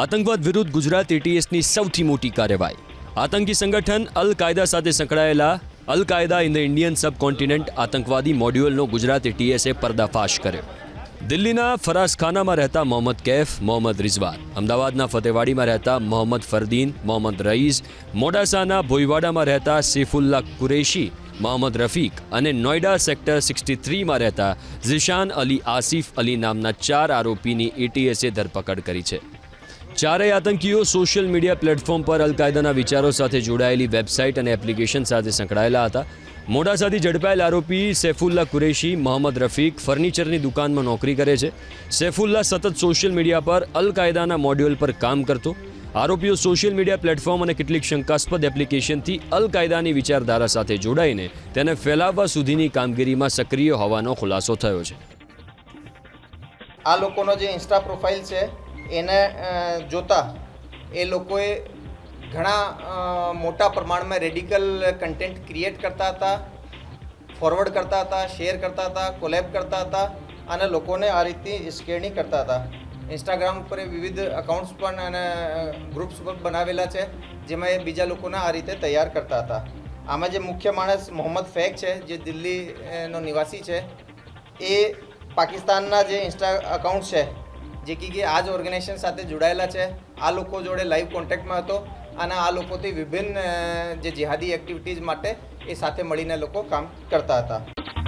આતંકવાદ વિરુદ્ધ ગુજરાત એટીએસની સૌથી મોટી કાર્યવાહી. આતંકી સંગઠન અલ કાયદા સાથે સંકળાયેલા અલ કાયદા ઇન ધ ઇન્ડિયન સબકોન્ટિનેન્ટ આતંકવાદી મોડ્યુલનો ગુજરાત એટીએસે પર્દાફાશ કર્યો. દિલ્હીના ફરાસખાનામાં રહેતા મોહમ્મદ કૈફ, મોહમ્મદ રિઝવાન. અમદાવાદના ફતેવાડીમાં રહેતા મોહમ્મદ ફરદીન, મોહમ્મદ રઈસ મોડાસાના ભોઈવાડામાં રહેતા સૈફુલ્લા કુરેશી, મોહમ્મદ રફીક અને નોઈડા સેક્ટર સિક્સટી થ્રીમાં રહેતા ઝિશાન અલી આસિફ અલી નામના ચાર આરોપીની એટીએસે ધરપકડ કરી છે. ચારેય આતંકીઓ સોશિયલ મીડિયા પ્લેટફોર્મ પર અલ કાયદાના વિચારો સાથે જોડાયેલી વેબસાઇટ અને એપ્લિકેશન સાથે સંકળાયેલા હતા. મોડાસાથી ઝડપાયેલ આરોપી સૈફુલ્લા કુરેશી, મોહમ્મદ રફીક ફર્નિચરની દુકાનમાં નોકરી કરે છે. સૈફુલ્લા સતત સોશિયલ મીડિયા પર અલ કાયદાના મોડ્યુલ પર કામ કરતો. આરોપીઓ સોશિયલ મીડિયા પ્લેટફોર્મ અને કેટલીક શંકાસ્પદ એપ્લિકેશનથી અલ કાયદાની વિચારધારા સાથે જોડાઈને તેને ફેલાવવા સુધીની કામગીરીમાં સક્રિય હોવાનો ખુલાસો થયો છે. આ લોકોનો જે ઇન્સ્ટા પ્રોફાઇલ છે એને જોતા એ લોકોએ ઘણા મોટા પ્રમાણમાં રેડિકલ કન્ટેન્ટ ક્રિએટ કરતા હતા ફોરવર્ડ કરતા હતા શેર કરતા હતા કોલેબ કરતા હતા અને લોકોને આ રીતની સ્કેરણી કરતા હતા. ઇન્સ્ટાગ્રામ ઉપર વિવિધ અકાઉન્ટ્સ પણ અને ગ્રુપ્સ પણ બનાવેલા છે, જેમાં એ બીજા લોકોને આ રીતે તૈયાર કરતા હતા. આમાં જે મુખ્ય માણસ મોહમ્મદ ફેક છે, જે દિલ્હીનો નિવાસી છે, એ પાકિસ્તાનના જે ઇન્સ્ટા અકાઉન્ટ છે જે કે કે આ જ ઓર્ગેનાઇઝેશન સાથે જોડાયેલા છે. આ લોકો જોડે લાઈવ કોન્ટેક્ટમાં હતો અને આ લોકોથી વિભિન્ન જે જિહાદી એક્ટિવિટીઝ માટે એ સાથે મળીને લોકો કામ કરતા હતા.